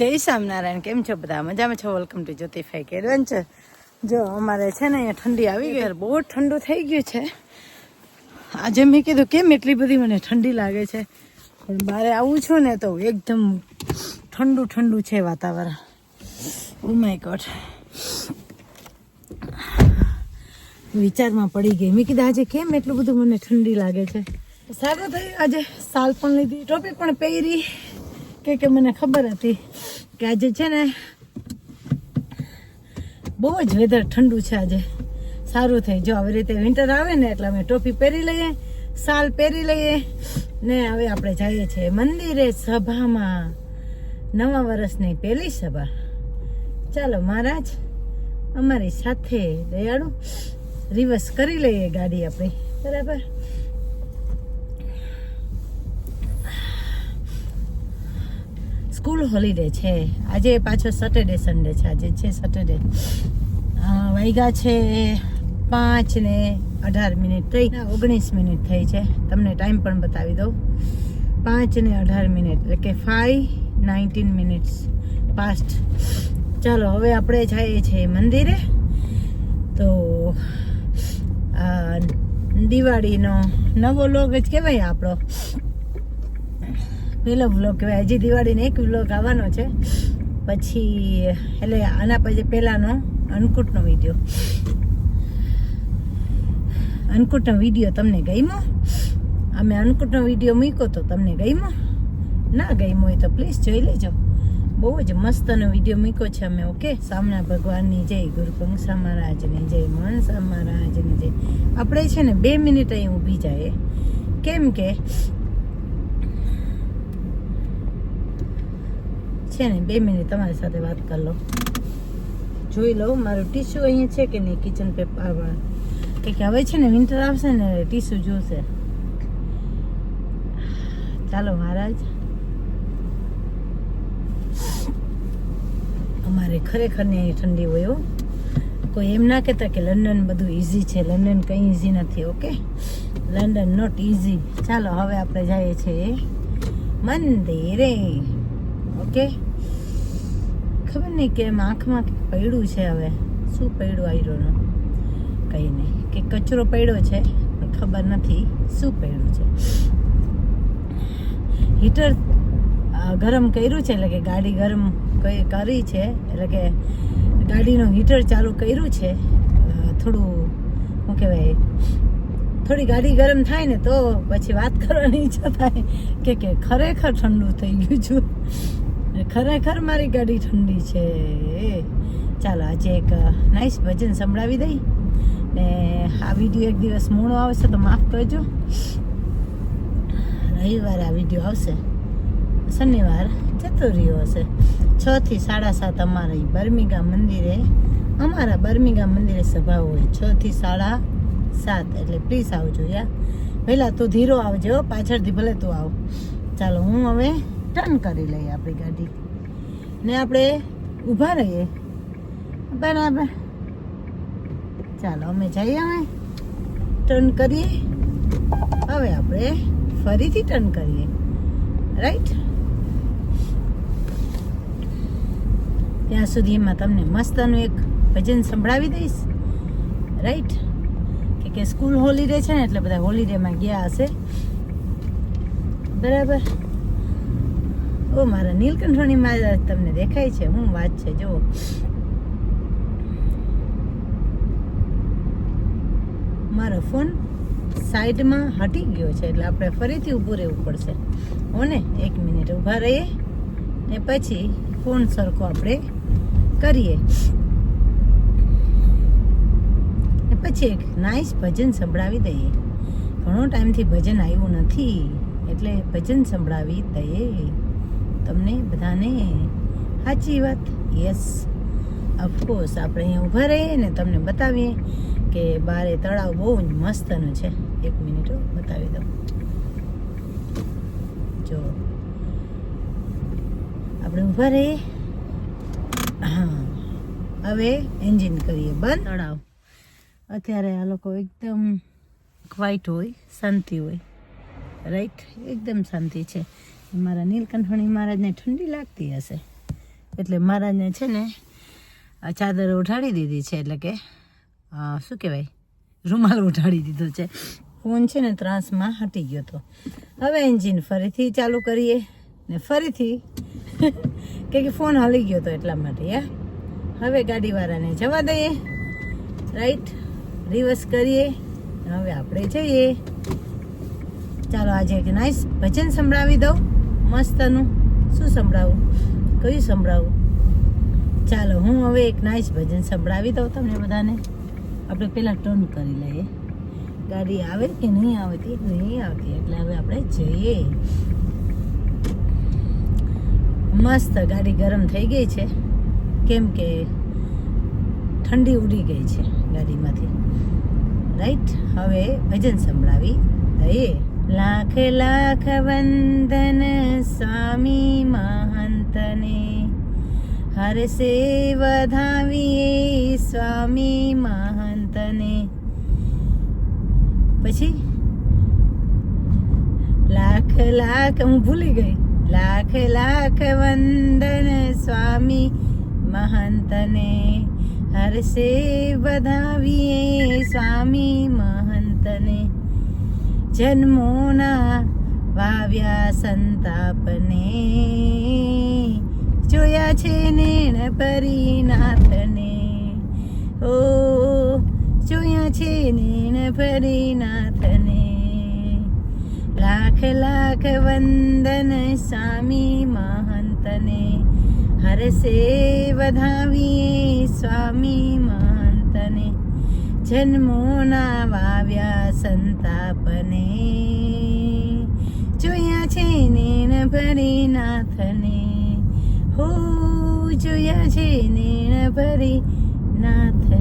જય સ્વામિનારાયણ. કેમ છો બધા? મજામાં છો? વેલકમ ટુ જ્યોતિફાઈ એડવેન્ચર જો અમારે છે ને અહીંયા ઠંડી આવી ગઈ. બહુ ઠંડુ થઈ ગયું છે. આજે મેં કીધું કેમ એટલી બધી મને ઠંડી લાગે છે? પણ મારે આવું છું ને તો એકદમ ઠંડુ ઠંડુ છે વાતાવરણ. ઓ માય ગોડ વિચારમાં પડી ગઈ. મેં કીધું આજે કેમ એટલું બધું મને ઠંડી લાગે છે? સારું થયું. આજે સાલ પણ લીધી. ટોપી પણ પહેરી. કે કે મને ખબર હતી કે આજે છે ને બહુ જ વેધર ઠંડુ છે આજે. સારું થઈ. જો આવી રીતે વિન્ટર આવે ને એટલે અમે ટોપી પહેરી લઈએ, સાલ પહેરી લઈએ ને હવે આપણે જઈએ છીએ મંદિરે સભામાં. નવા વર્ષની પહેલી સભા. ચાલો મહારાજ, અમારી સાથે દયાળુ રિવર્સ કરી લઈએ ગાડી આપણી. બરાબર? સ્કૂલ હોલિડે છે. આજે પાછો સેટરડે સન્ડે છે. આજે છે સેટરડે વાગ્યા છે પાંચ ને અઢાર મિનિટ થઈ. ઓગણીસ મિનિટ થઈ છે. તમને ટાઈમ પણ બતાવી દઉં. પાંચ ને અઢાર મિનિટ, એટલે કે ફાઈવ નાઇન્ટીન મિનિટ્સ પાસ્ટ ચાલો, હવે આપણે જઈએ છીએ મંદિરે. તો દિવાળીનો નવો લોગ જ કહેવાય આપણો. પેલો વ્લોગ કહેવાય. હજી દિવાળીનો એક વ્લોગ આવવાનો છે. પછી, એટલે આના પછી પહેલાંનો અન્નકૂટનો વીડિયો અન્નકૂટનો વીડિયો તમને ગમ્યો? અમે અન્નકૂટનો વીડિયો મૂક્યો તો તમને ગમ્યો? ના ગમ્યો હોય તો પ્લીઝ જોઈ લેજો. બહુ જ મસ્તનો વીડિયો મૂક્યો છે અમે ઓકે સામના ભગવાનની જય, ગુરુ કંસા મહારાજની જય, મનસા મહારાજની જય. આપણે છે ને બે મિનિટ અહીં ઊભી જાય. કેમ કે છે ને, બે મિનિટ તમારી સાથે વાત કરી લઉં. જોઈ લઉં, મારું ટીસ્યુ અહીંયા છે કે નહીં કિચન પેપર કે હવે છે ને વિન્ટર આવશે ને ટીશ્યુ જોશે. ચાલો મહારાજ. અમારે ખરેખર ને અહીં ઠંડી હોય કોઈ એમ ના કહેતા કે લંડન બધું ઇઝી છે લંડન કંઈ ઇઝી નથી ઓકે લંડન નોટ ઇઝી ચાલો, હવે આપણે જઈએ છીએ મંદિરે. ઓકે? ખબર નહીં કે એમ આંખમાં પડ્યું છે હવે. શું પડ્યું આયરોનું? કંઈ નહીં. કે કચરો પડ્યો છે, પણ ખબર નથી શું પડ્યું છે. હીટર ગરમ કર્યું છે એટલે કે ગાડી ગરમ કરી છે, એટલે કે ગાડીનું હીટર ચાલુ કર્યું છે થોડું, શું કહેવાય, થોડી ગાડી ગરમ થાય ને તો પછી વાત કરવાની ઈચ્છા થાય. કે કે ખરેખર ઠંડુ થઈ ગયું છું. ખરેખર મારી ગાડી ઠંડી છે. ચાલો, આજે એક નાઇસ ભજન સંભળાવી દઈ. ને આ વીડિયો એક દિવસ મોડો આવશે તો માફ કરજો. રવિવારે આ વીડિયો આવશે. શનિવાર જતો હશે. છ થી સાડા સાત અમારી બર્મિગા મંદિરે, અમારા બર્મિગા મંદિરે સભા હોય. છ થી સાડા સાત એટલે પ્લીઝ આવજો યા પહેલાં તું ધીરો આવજો પાછળથી ભલે તું આવ. ચાલો, હું હવે ટર્ન કરી લઈએ આપણી ગાડી. ને આપણે ઊભા રહીએ. બરાબર. ચાલો, અમે જઈએ હવે. ટર્ન કરીએ. હવે આપણે ફરીથી ટર્ન કરીએ. રાઈટ ત્યાં સુધી એમાં તમને મસ્તનું એક ભજન સંભળાવી દઈશ. રાઈટ કે કે સ્કૂલ હોલિડે છે ને, એટલે બધા હોલિડેમાં ગયા હશે. બરાબર? ઓ, મારા નીલકંઠોની માં તમને દેખાય છે, હું વાત છે, જુઓ. મારો ફોન સાઈડમાં હટી ગયો છે, એટલે આપણે ફરીથી ઊભું રહેવું પડશે. હો ને એક મિનિટ ઊભા રહીએ, ને પછી ફોન સરખો આપણે કરીએ. ને પછી એક નાઇસ ભજન સંભળાવી દઈએ. ઘણો ટાઈમથી ભજન આવ્યું નથી, એટલે ભજન સંભળાવી દઈએ. તમને બધાને સાચી વાત. યસ ઓફકોર્સ આપણે અહીંયા ઊભા રહીએ ને તમને બતાવીએ કે બારે તળાવ બહુ જ મસ્તનું છે. એક મિનિટ બતાવી દઉં. જો. આપણે ઊભા રહીએ. હા. હવે એન્જિન કરીએ. બંધ. તળાવ. અત્યારે આ લોકો એકદમ ક્વાઇટ હોય શાંતિ હોય. રાઈટ એકદમ શાંતિ છે. મારા નીલકંઠણી મહારાજને ઠંડી લાગતી હશે. એટલે મહારાજને છે ને ચાદર ઉઠાડી દીધી છે, એટલે કે શું કહેવાય? રૂમાલ ઉઠાડી દીધો છે. ફોન છે ને ત્રાસમાં હટી ગયો હતો હવે એન્જિન ફરીથી ચાલુ કરીએ ને ફરીથી કે કે ફોન હલી ગયો હતો એટલા માટે, યા. હવે ગાડીવાળાને જવા દઈએ. રાઈટ, રિવર્સ કરીએ. હવે આપણે જઈએ. ચાલો આજે એક નાઇસ ભજન સંભળાવી દઉં. મસ્તનું. શું સંભળાવું? કયું સંભળાવું? ચાલો, હું હવે એક નાઇસ ભજન સંભળાવી દઉં તમને બધાને. આપણે પહેલાં ટર્ન કરી લઈએ. ગાડી આવે કે નહીં આવતી? નહીં આવતી. એટલે હવે આપણે જઈએ. મસ્ત ગાડી ગરમ થઈ ગઈ છે. કેમ કે ઠંડી ઉડી ગઈ છે ગાડીમાંથી. રાઈટ હવે ભજન સંભળાવી દઈએ. લાખ લાખ વંદન સ્વામી મહંતને હરસે વધાવીએ સ્વામી મહંતને પછી લાખ લાખ હું ભૂલી ગઈ લાખ લાખ વંદન સ્વામી મહંતને હરસે વધાવીએ સ્વામી મહંતને જન્મોના વાવ્યા સંતાપને. જોયા છે નેણ પરિનાથને ઓ, જોયા છે નેણ પરિનાથને લાખ લાખ વંદન સ્વામી મહંતને. હરસે વધાવીએ સ્વામી મહંતને. જન્મોના વાવ્યા સંતાપને. જોયા છે નેણ ભરીનાથને. હો જોયા છે નેણ ભરી નાથ